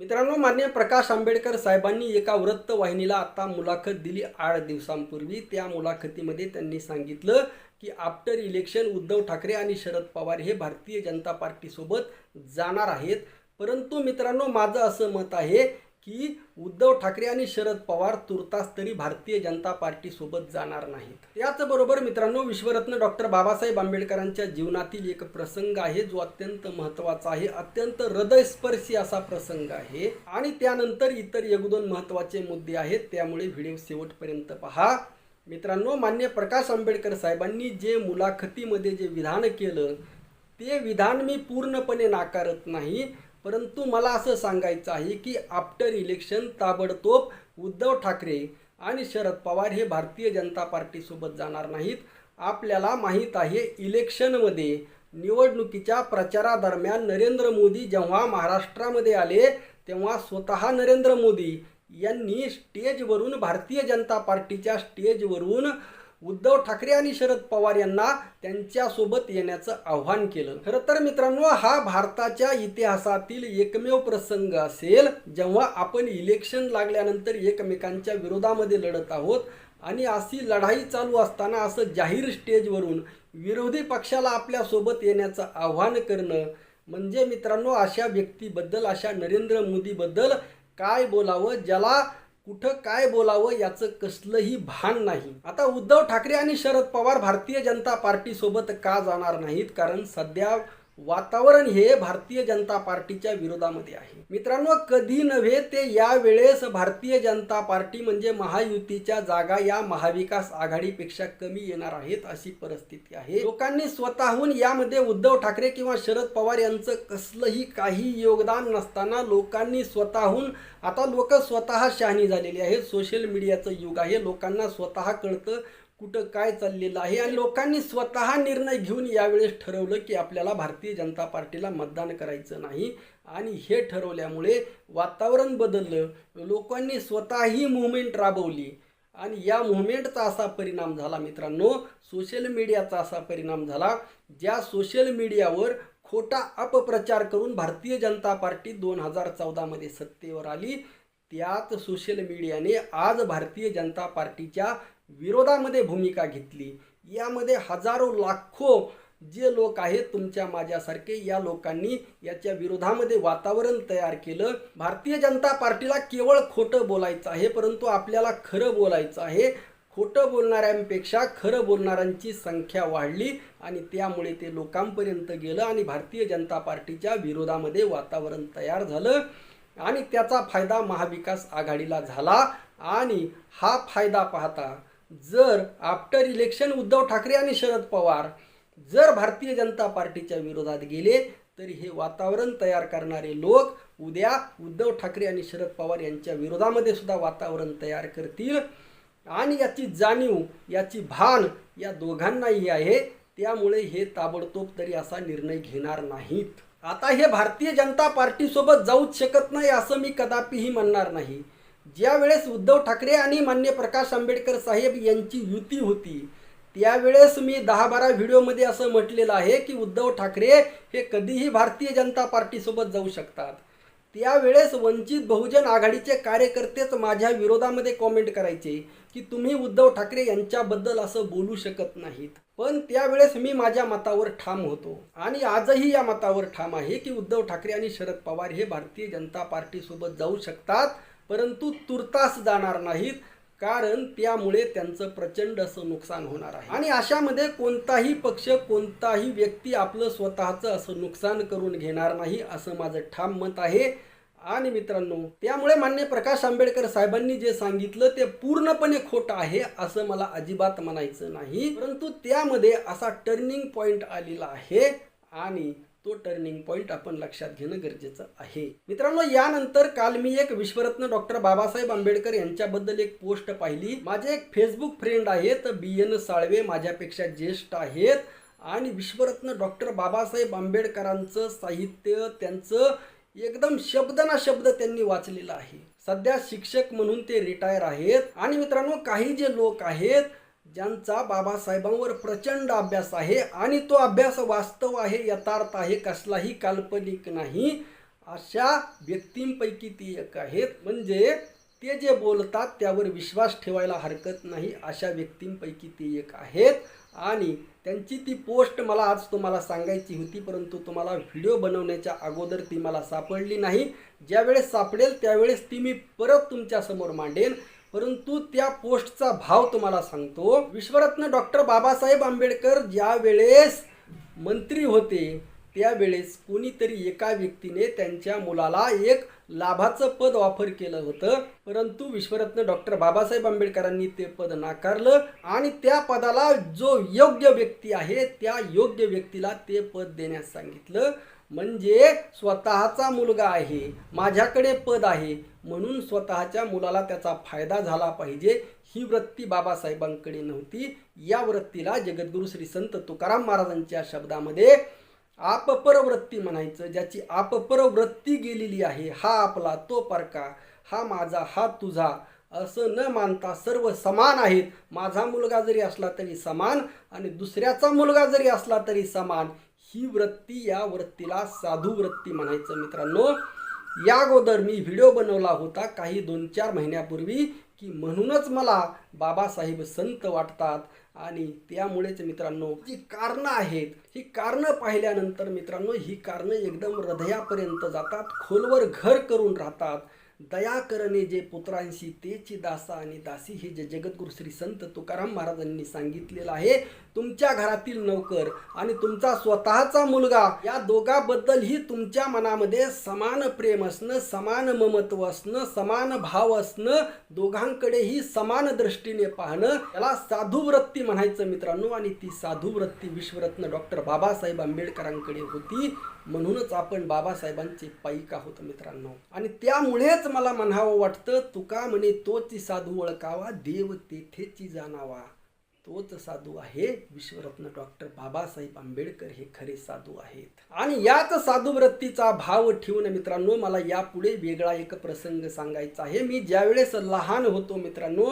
मित्रांनो मान्य प्रकाश आंबेडकर साहेबांनी एका वृत्तवाहिनीला आता मुलाखत दिली आठ दिवसांपूर्वी. त्या मुलाखतीमध्ये त्यांनी सांगितलं की आफ्टर इलेक्शन उद्धव ठाकरे आणि शरद पवार हे भारतीय जनता पार्टीसोबत जाणार आहेत. परंतु मित्रांनो माझं असं मत आहे की उद्धव ठाकरे आणि शरद पवार तुर्तास तरी भारतीय जनता पार्टीसोबत जाणार नाहीत. याचबरोबर मित्रांनो विश्वरत्न डॉक्टर बाबासाहेब आंबेडकरांच्या जीवनातील एक प्रसंग आहे जो अत्यंत महत्त्वाचा आहे. अत्यंत हृदयस्पर्शी असा प्रसंग आहे. आणि त्यानंतर इतर एक दोन महत्त्वाचे मुद्दे आहेत त्यामुळे व्हिडिओ शेवटपर्यंत पहा. मित्रांनो मान्य प्रकाश आंबेडकर साहेबांनी जे मुलाखतीमध्ये जे विधान केलं ते विधान मी पूर्णपणे नाकारत नाही. परंतु मला असं सांगायचं आहे की आफ्टर इलेक्शन ताबडतोब उद्धव ठाकरे आणि शरद पवार हे भारतीय जनता पार्टीसोबत जाणार नाहीत. आपल्याला माहीत आहे इलेक्शनमध्ये निवडणुकीच्या प्रचारादरम्यान नरेंद्र मोदी जेव्हा महाराष्ट्रामध्ये आले तेव्हा स्वतः नरेंद्र मोदी यांनी स्टेजवरून भारतीय जनता पार्टीच्या स्टेजवरून उद्धव ठाकरे आणि शरद पवार यांना त्यांच्यासोबत येण्याचं आव्हान केलं. खरं तर मित्रांनो हा भारताच्या इतिहासातील एकमेव प्रसंग असेल जेव्हा आपण इलेक्शन लागल्यानंतर एकमेकांच्या विरोधामध्ये लढत आहोत आणि अशी लढाई चालू असताना असं जाहीर स्टेजवरून विरोधी पक्षाला आपल्यासोबत येण्याचं आव्हान करणं म्हणजे मित्रांनो अशा व्यक्तीबद्दल अशा नरेंद्र मोदीबद्दल काय बोलावं ज्याला कुठं काय बोलावं याचं कसलंही भान नाही. आता उद्धव ठाकरे आणि शरद पवार भारतीय जनता पार्टीसोबत का जाणार नाहीत? कारण सध्या वातावरण हे भारतीय जनता पार्टीच्या विरोधामध्ये आहे. मित्रांनो कधी नव्हे ते यावेळेस भारतीय जनता पार्टी म्हणजे महायुतीच्या जागा या महाविकास आघाडीपेक्षा कमी येणार आहेत अशी परिस्थिती आहे. लोकांनी स्वतःहून यामध्ये उद्धव ठाकरे किंवा शरद पवार यांचं कसलंही काही योगदान नसताना लोकांनी स्वतःहून आता लोक स्वतः शहाणी झालेली आहेत. सोशल मीडियाचं युग आहे. लोकांना स्वतः कळतं कुठं काय चाललेलं आहे? आणि लोकांनी स्वतः निर्णय घेऊन यावेळेस ठरवलं की आपल्याला भारतीय जनता पार्टीला मतदान करायचं नाही. आणि हे ठरवल्यामुळे वातावरण बदललं. लोकांनी स्वतःही मुवमेंट राबवली. आणि या मुवमेंटचा असा परिणाम झाला मित्रांनो सोशल मीडियाचा असा परिणाम झाला ज्या सोशल मीडियावर खोटा अपप्रचार करून भारतीय जनता पार्टी दोन हजार चौदामध्ये सत्तेवर आली. त्याच सोशल मीडियाने आज भारतीय जनता पार्टीच्या विरोधामध्ये भूमिका घेतली. यामध्ये हजारो लाखो जे लोक आहेत तुमच्या माझ्यासारखे या लोकांनी याच्या विरोधामध्ये वातावरण तयार केलं. भारतीय जनता पार्टीला केवळ खोटं बोलायचं आहे परंतु आपल्याला खरं बोलायचं आहे. खोटं बोलणाऱ्यांपेक्षा खरं बोलणाऱ्यांची संख्या वाढली आणि त्यामुळे ते लोकांपर्यंत गेलं आणि भारतीय जनता पार्टीच्या विरोधामध्ये वातावरण तयार झालं. आणि त्याचा फायदा महाविकास आघाडीला झाला आणि हा फायदा पाहता जर आफ्टर इलेक्शन उद्धव ठाकरे आणि शरद पवार जर भारतीय जनता पार्टीच्या विरोधात गेले तर हे वातावरण तयार करणारे लोक उद्या उद्धव ठाकरे आणि शरद पवार यांच्या विरोधामध्ये सुद्धा वातावरण तयार करतील. आणि याची जाणीव याची भान या दोघांनाही आहे. त्यामुळे हे ताबडतोब तरी असा निर्णय घेणार नाहीत. आता हे भारतीय जनता पार्टीसोबत जाऊच शकत नाही असं मी कदापिही म्हणणार नाही. ज्यावेळेस उद्धव ठाकरे आणि मान्य प्रकाश आंबेडकर साहेब यांची युती होती त्यावेळेस मी दहा बारा व्हिडिओमध्ये असं म्हटलेलं आहे की उद्धव ठाकरे हे कधीही भारतीय जनता पार्टीसोबत जाऊ शकतात. त्यावेळेस वंचित बहुजन आघाडीचे कार्यकर्तेच माझ्या विरोधामध्ये कॉमेंट करायचे की तुम्ही उद्धव ठाकरे यांच्याबद्दल असं बोलू शकत नाहीत. पण त्यावेळेस मी माझ्या मतावर ठाम होतो. आणि आजही या मतावर ठाम आहे की उद्धव ठाकरे आणि शरद पवार हे भारतीय जनता पार्टीसोबत जाऊ शकतात परंतु तुर्तास जाणार नाहीत. कारण त्यामुळे त्यांचं प्रचंड असं नुकसान होणार आहे. आणि अशामध्ये कोणताही पक्ष कोणताही व्यक्ती आपलं स्वतःचं असं नुकसान करून घेणार नाही असं माझं ठाम मत आहे. आणि मित्रांनो त्यामुळे मान्य प्रकाश आंबेडकर साहेबांनी जे सांगितलं ते पूर्णपणे खोटं आहे असं मला अजिबात म्हणायचं नाही. परंतु त्यामध्ये असा टर्निंग पॉइंट आलेला आहे. आणि तो टर्निंग पॉईंट आपण लक्षात घेणं गरजेचं आहे. मित्रांनो यानंतर काल मी एक विश्वरत्न डॉक्टर बाबासाहेब आंबेडकर यांच्याबद्दल एक पोस्ट पाहिली. माझे एक फेसबुक फ्रेंड आहेत बी एन साळवे माझ्यापेक्षा ज्येष्ठ आहेत. आणि विश्वरत्न डॉक्टर बाबासाहेब आंबेडकरांचं साहित्य त्यांचं एकदम शब्द ना शब्द त्यांनी वाचलेलं आहे. सध्या शिक्षक म्हणून ते रिटायर आहेत. आणि मित्रांनो काही जे लोक आहेत ज्यांचा बाबासाहेबांवर प्रचंड अभ्यास आहे आणि तो अभ्यास वास्तव आहे यथार्थ आहे कसलाही काल्पनिक नाही अशा व्यक्तींपैकी ती एक आहेत. म्हणजे ते जे बोलतात त्यावर विश्वास ठेवायला हरकत नाही अशा व्यक्तींपैकी ती एक आहेत. आणि त्यांची ती पोस्ट मला आज तुम्हाला सांगायची होती परंतु तुम्हाला व्हिडिओ बनवण्याच्या अगोदर ती मला सापडली नाही. ज्यावेळेस सापडेल त्यावेळेस ती मी परत तुमच्यासमोर मांडेन. परंतु त्या पोस्टचा भाव तुम्हाला सांगतो. विश्वरत्न डॉक्टर बाबासाहेब आंबेडकर ज्या वेळेस मंत्री होते त्यावेळेस कोणीतरी एका व्यक्तीने त्यांच्या मुलाला एक लाभाचं पद ऑफर केलं होतं. परंतु विश्वरत्न डॉक्टर बाबासाहेब आंबेडकरांनी ते पद नाकारलं आणि त्या पदाला जो योग्य व्यक्ती आहे त्या योग्य व्यक्तीला ते पद देण्यास सांगितलं. म्हणजे स्वतःचा मुलगा आहे माझ्याकडे पद आहे म्हणून स्वतःच्या मुलाला त्याचा फायदा झाला पाहिजे ही वृत्ती बाबासाहेबांकडे नव्हती. या वृत्तीला जगद्गुरू श्री संत तुकाराम महाराजांच्या शब्दामध्ये आपपर वृत्ती म्हणायचं ज्याची आपपर वृत्ती गेलेली आहे हा आपला तो परका हा माझा हा तुझा असं न मानता सर्व समान आहेत. माझा मुलगा जरी असला तरी समान आणि दुसऱ्याचा मुलगा जरी असला तरी समान. ही वृत्ती या वृत्तीला साधू वृत्ती म्हणायचं मित्रांनो. या अगोदर मी व्हिडिओ बनवला होता काही दोन चार महिन्यापूर्वी की म्हणूनच मला बाबासाहेब संत वाटतात आणि त्यामुळेच मित्रांनो जी कारणं आहेत ही कारणं पाहिल्यानंतर मित्रांनो ही कारणं एकदम हृदयापर्यंत जातात खोलवर घर करून राहतात. दया करणे जे पुत्रांशी तेची दासा आणि दासी हे जे जगद्गुरु श्री संत तुकाराम महाराजांनी सांगितलेलं आहे तुमच्या घरातील नौकर आणि तुमचा स्वतःचा मुलगा या दोघाबद्दलही तुमच्या मनामध्ये समान प्रेम असणं समान ममत्व असणं समान भाव असणं दोघांकडेही समान दृष्टीने पाहणं याला साधुवृत्ती म्हणायचं मित्रांनो. आणि ती साधुवृत्ती विश्वरत्न डॉक्टर बाबासाहेब आंबेडकरांकडे होती. म्हणूनच आपण बाबासाहेबांचे पाईक आहोत मित्रांनो. आणि त्यामुळेच मला म्हणावं वाटतं तुका म्हणे तोच साधू ओळखावा देव तेथेची जाणावा. तोच साधू आहे विश्वरत्न डॉक्टर बाबासाहेब आंबेडकर हे खरे साधू आहेत. आणि याच साधू वृत्तीचा भाव ठेवून मित्रांनो मला यापुढे वेगळा एक प्रसंग सांगायचा आहे. मी ज्यावेळेस लहान होतो मित्रांनो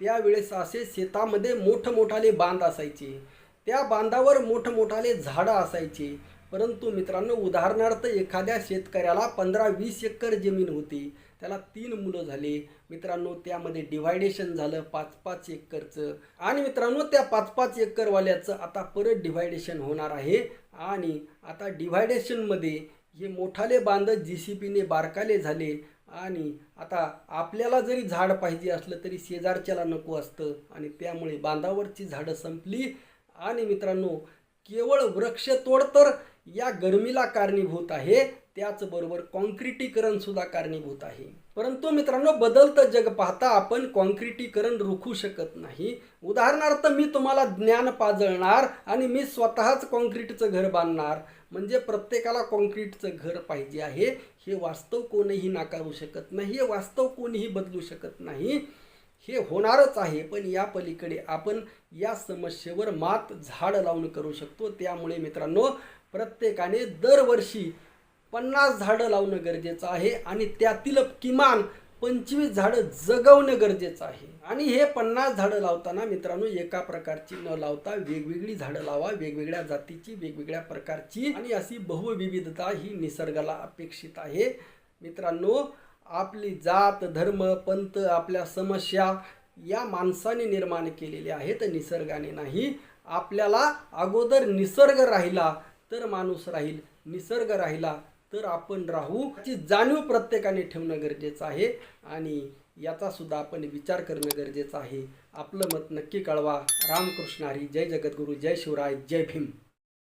त्यावेळेस असे शेतामध्ये मोठमोठाले बांध असायचे. त्या बांधावर मोठमोठाले झाडं असायचे. परंतु मित्रांनो उदाहरणार्थ एखाद्या शेतकऱ्याला पंधरा वीस एकर जमीन होती. त्याला तीन मुलं झाले. मित्रांनो त्यामध्ये डिव्हायडेशन झालं पाच पाच एकरचं. आणि मित्रांनो त्या पाच पाच एकरवाल्याचं आता परत डिव्हायडेशन होणार आहे. आणि आता डिव्हायडेशनमध्ये हे मोठाले बांध जी सी पीने बारकाले झाले. आणि आता आपल्याला जरी झाड पाहिजे असलं तरी शेजारच्याला नको असतं. आणि त्यामुळे बांधावरची झाडं संपली. आणि मित्रांनो केवळ वृक्षतोड तर या गरमीला कारणीभूत आहे. त्याचबरोबर कॉन्क्रिटीकरण सुद्धा कारणीभूत आहे. परंतु मित्रांनो बदलतं जग पाहता आपण कॉन्क्रिटीकरण रोखू शकत नाही. उदाहरणार्थ मी तुम्हाला ज्ञान पाजळणार आणि मी स्वतःच कॉन्क्रीटचं घर बांधणार. म्हणजे प्रत्येकाला कॉन्क्रीटचं घर पाहिजे आहे. हे वास्तव कोणीही नाकारू शकत नाही. हे वास्तव कोणीही बदलू शकत नाही. हे होणारच आहे पण या पलीकडे आपण या समस्येवर मात झाड लावून करू शकतो. त्यामुळे मित्रांनो प्रत्येकाने दरवर्षी पन्नास झाडं लावणं गरजेचं आहे आणि त्यातील किमान पंचवीस झाडं जगवणं गरजेचं आहे. आणि हे पन्नास झाडं लावताना मित्रांनो एका प्रकारची न लावता वेगवेगळी झाडं लावा वेगवेगळ्या जातीची वेगवेगळ्या प्रकारची आणि अशी बहुविविधता ही निसर्गाला अपेक्षित आहे. मित्रांनो आपली जात धर्म पंथ आपल्या समस्या या माणसाने निर्माण केलेल्या आहेत निसर्गाने नाही. आपल्याला अगोदर निसर्ग राहिला तर माणूस राहील. निसर्ग राहिला तर आपण राहू. याची जाणीव प्रत्येकाने ठेवणं गरजेचं आहे आणि याचा सुद्धा आपण विचार करणं गरजेचं आहे. आपलं मत नक्की कळवा. रामकृष्ण हरी. जय जगद्गुरू. जय शिवराय. जय भीम.